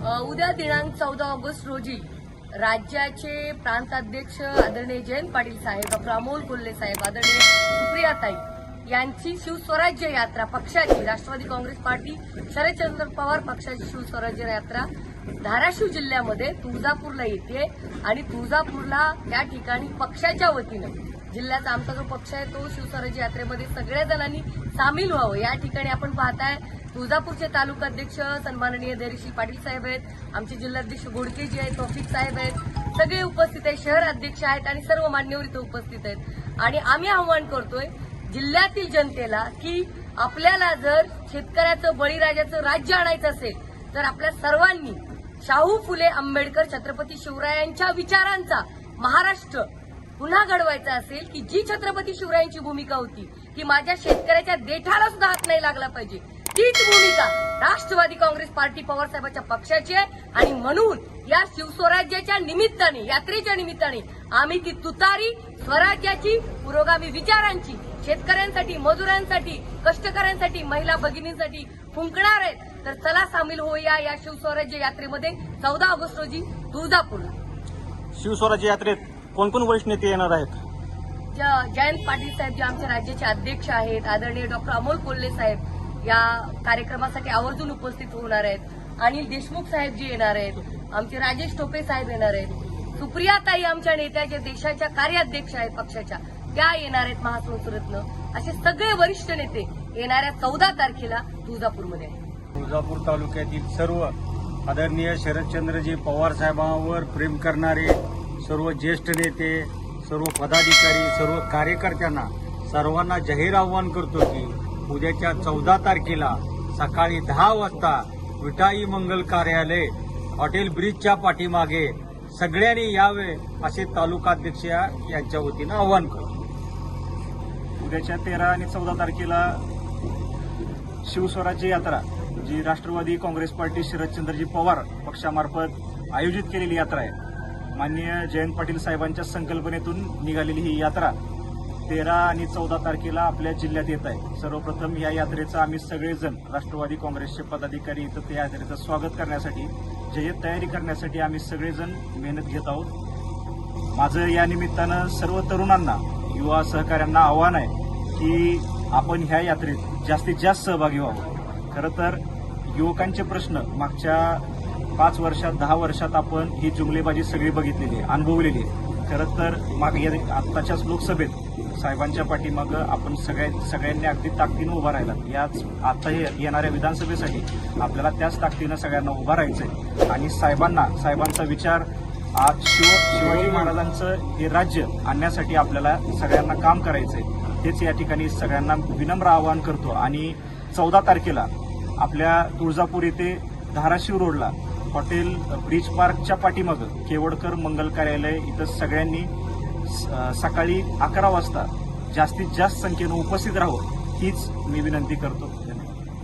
उद्या दिनांक चौदा ऑगस्ट रोजी राज्याचे प्रांताध्यक्ष आदरणीय जयंत पाटील साहेब डॉक्टर अमोल कोल्हे साहेब आदरणीय सुप्रियाताई यांची शिवस्वराज्य यात्रा पक्षाची राष्ट्रवादी काँग्रेस पार्टी शरदचंद्र पवार पक्षाची शिवस्वराज्य यात्रा धाराशिव जिल्ह्यामध्ये तुळजापूरला येते आणि तुळजापूरला या ठिकाणी पक्षाच्या वतीनं जिल्ह्याचा आमचा जो पक्ष आहे तो शिवस्वराज्य यात्रेमध्ये सगळ्या जणांनी सामील व्हावं. या ठिकाणी आपण पाहताय तुळजापूरचे तालुका अध्यक्ष सन्माननीय देरीशी पाटील साहेब आहेत. आमचे जिल्हाध्यक्ष गोडके जी आहेत तौफिक साहेब आहेत. सगळे उपस्थित आहेत शहर अध्यक्ष आहेत आणि सर्व मान्यवर इथं उपस्थित आहेत. आणि आम्ही आव्हान करतोय जिल्ह्यातील जनतेला की आपल्याला जर शेतकऱ्याचं बळीराजाचं राज्य आणायचं असेल तर आपल्या सर्वांनी शाहू फुले आंबेडकर छत्रपती शिवरायांच्या विचारांचा महाराष्ट्र पुन्हा घडवायचा असेल की जी छत्रपती शिवरायांची भूमिका होती की माझ्या शेतकऱ्याच्या देठाला सुद्धा हात नाही लागला पाहिजे. तीच भूमिका राष्ट्रवादी काँग्रेस पार्टी पवारसाहेबांच्या पक्षाची आहे. आणि म्हणून या शिवस्वराज्याच्या निमित्ताने यात्रेच्या निमित्ताने आम्ही ती तुतारी स्वराज्याची पुरोगामी विचारांची शेतकऱ्यांसाठी मजुरांसाठी कष्टकऱ्यांसाठी महिला भगिनींसाठी फुंकणार आहेत. तर चला सामील होऊया या शिवस्वराज्य यात्रेमध्ये. चौदा ऑगस्ट रोजी तुळजापूरला. शिवस्वराज्य यात्रेत कोण कोण वरिष्ठ नेते येणार आहेत? जयंत पाटील साहेब जे आमच्या राज्याचे अध्यक्ष आहेत आदरणीय डॉक्टर अमोल कोल्हे साहेब या कार्यक्रमासाठी आवर्जून उपस्थित होणार आहेत. अनिल देशमुख साहेब जी येणार आहेत. आमचे राजेश टोपे साहेब येणार आहेत. सुप्रियाताई आमच्या नेत्या ज्या देशाच्या कार्याध्यक्ष आहेत पक्षाच्या त्या येणार आहेत महासंसदरत्न असे सगळे वरिष्ठ नेते येणाऱ्या चौदा तारखेला तुळजापूरमध्ये आहेत. तुळजापूर तालुक्यातील सर्व आदरणीय शरदचंद्रजी पवार साहेबांवर प्रेम करणारे सर्व ज्येष्ठ नेते सर्व पदाधिकारी सर्व कार्यकर्त्यांना सर्वांना जाहीर आव्हान करतो की उद्याच्या चौदा तारखेला सकाळी दहा वाजता विटाई मंगल कार्यालय हॉटेल ब्रिजच्या पाठीमागे सगळ्यांनी यावे असे तालुकाध्यक्ष यांच्या वतीनं आवाहन करतो. उद्याच्या तेरा आणि चौदा तारखेला शिवस्वराज्य यात्रा जी राष्ट्रवादी काँग्रेस पार्टी शरदचंद्रजी पवार पक्षामार्फत आयोजित केलेली यात्रा आहे. माननीय जयंत पाटील साहेबांच्या संकल्पनेतून निघालेली ही यात्रा तेरा आणि चौदा तारखेला आपल्या जिल्ह्यात येत आहे. सर्वप्रथम या यात्रेचं आम्ही सगळेजण राष्ट्रवादी काँग्रेसचे पदाधिकारी इथं त्या यात्रेचं स्वागत करण्यासाठी जय्यत तयारी करण्यासाठी आम्ही सगळेजण मेहनत घेत आहोत. माझं या निमित्तानं सर्व तरुणांना युवा सहकाऱ्यांना आव्हान आहे की आपण ह्या यात्रेत जास्तीत जास्त सहभागी व्हावं. खरं तर युवकांचे प्रश्न मागच्या पाच वर्षात दहा वर्षात आपण ही जुमलेबाजी सगळी बघितलेली आहे अनुभवलेली आहे. खरं तर माग या आत्ताच्याच लोकसभेत साहेबांच्या पाठीमागं आपण सगळ्या सगळ्यांनी अगदी ताकदीनं उभा राहिला. याच आता हे येणाऱ्या विधानसभेसाठी आपल्याला त्याच ताकदीनं सगळ्यांना उभा राहायचंय. आणि साहेबांना साहेबांचा विचार आज शिव शिवाजी महाराजांचं हे राज्य आणण्यासाठी आपल्याला सगळ्यांना काम करायचंय. तेच या ठिकाणी सगळ्यांना विनम्र आवाहन करतो. आणि चौदा तारखेला आपल्या तुळजापूर येथे धाराशिव रोडला हॉटेल ब्रिज पार्कच्या पाठीमागं केवडकर मंगल कार्यालय इथं सगळ्यांनी स- सकाळी अकरा वाजता जास्तीत जास्त संख्येनं उपस्थित राहावं हीच मी विनंती करतो.